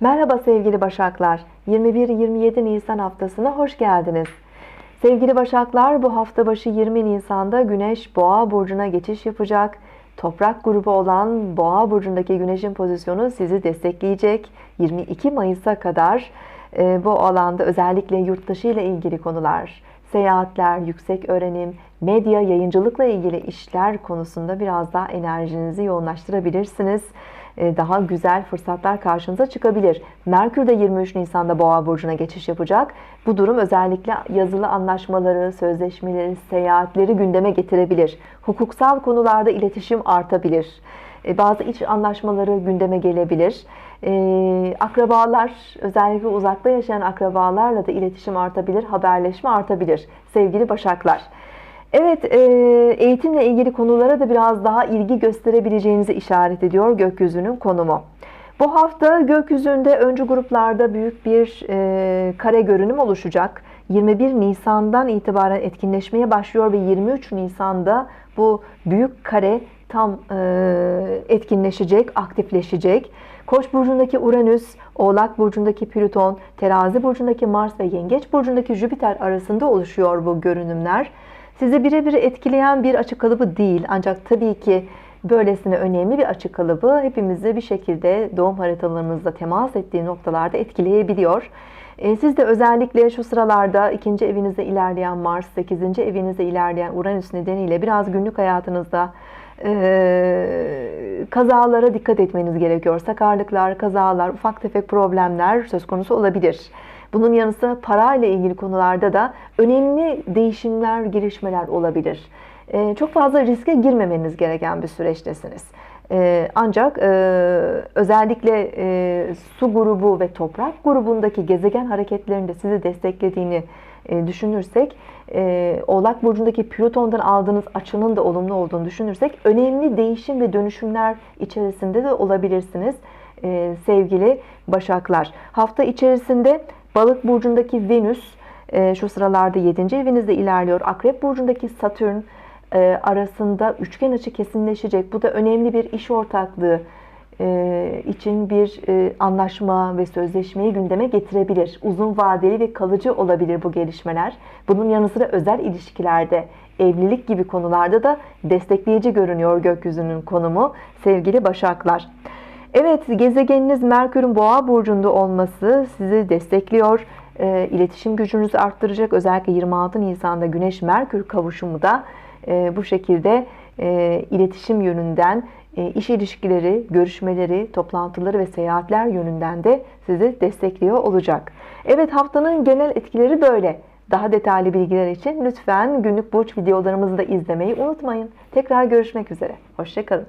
Merhaba sevgili Başaklar. 21-27 Nisan haftasına hoş geldiniz. Sevgili Başaklar, bu hafta başı 20 Nisan'da Güneş Boğa burcuna geçiş yapacak. Toprak grubu olan Boğa burcundaki Güneş'in pozisyonu sizi destekleyecek. 22 Mayıs'a kadar e, bu alanda özellikle yurt dışı ile ilgili konular, seyahatler, yüksek öğrenim, medya, yayıncılıkla ilgili işler konusunda biraz daha enerjinizi yoğunlaştırabilirsiniz. E, daha güzel fırsatlar karşınıza çıkabilir. Merkür de 23 Nisan'da Boğa burcuna geçiş yapacak. Bu durum özellikle yazılı anlaşmaları, sözleşmeleri, seyahatleri gündeme getirebilir. Hukuksal konularda iletişim artabilir. E, bazı iç anlaşmaları gündeme gelebilir. E, akrabalar, özellikle uzakta yaşayan akrabalarla da iletişim artabilir, haberleşme artabilir. Sevgili Başaklar. Evet, e, eğitimle ilgili konulara da biraz daha ilgi gösterebileceğinizi işaret ediyor gökyüzünün konumu. Bu hafta gökyüzünde öncü gruplarda büyük bir e, kare görünüm oluşacak. 21 Nisan'dan itibaren etkinleşmeye başlıyor ve 23 Nisan'da bu büyük kare tam e, etkinleşecek, aktifleşecek. Koç burcundaki Uranüs, Oğlak burcundaki Plüton, Terazi burcundaki Mars ve Yengeç burcundaki Jüpiter arasında oluşuyor bu görünümler. Sizi birebir etkileyen bir açık kalıbı değil ancak tabii ki böylesine önemli bir açık kalıbı hepimizi bir şekilde doğum haritalarımızda temas ettiği noktalarda etkileyebiliyor. E, siz de özellikle şu sıralarda ikinci evinizde ilerleyen Mars, sekizinci evinizde ilerleyen Uranüs nedeniyle biraz günlük hayatınızda e, kazalara dikkat etmeniz gerekiyor. Sakarlıklar, kazalar, ufak tefek problemler söz konusu olabilir. Bunun yanı sıra para ile ilgili konularda da önemli değişimler, girişmeler olabilir. Ee, çok fazla riske girmemeniz gereken bir süreçtesiniz. Ee, ancak e, özellikle e, su grubu ve toprak grubundaki gezegen hareketlerinde sizi desteklediğini e, düşünürsek, Oğlak Burcu'ndaki Plüton'dan aldığınız açının da olumlu olduğunu düşünürsek, önemli değişim ve dönüşümler içerisinde de olabilirsiniz sevgili Başaklar. Hafta içerisinde Balık burcundaki Venüs e, şu sıralarda 7. evinizde ilerliyor. Akrep burcundaki Satürn e, arasında üçgen açı kesinleşecek. Bu da önemli bir iş ortaklığı e, için bir anlaşma ve sözleşmeyi gündeme getirebilir. Uzun vadeli ve kalıcı olabilir bu gelişmeler. Bunun yanı sıra özel ilişkilerde, evlilik gibi konularda da destekleyici görünüyor gökyüzünün konumu sevgili Başaklar. Evet, gezegeniniz Merkür'ün Boğa burcunda olması sizi destekliyor. E, iletişim gücünüzü arttıracak. Özellikle 26 Nisan'da Güneş Merkür kavuşumu da e, bu şekilde e, iletişim yönünden e, iş ilişkileri, görüşmeleri, toplantıları ve seyahatler yönünden de sizi destekliyor olacak. Evet haftanın genel etkileri böyle. Daha detaylı bilgiler için lütfen günlük burç videolarımızı da izlemeyi unutmayın. Tekrar görüşmek üzere. Hoşçakalın.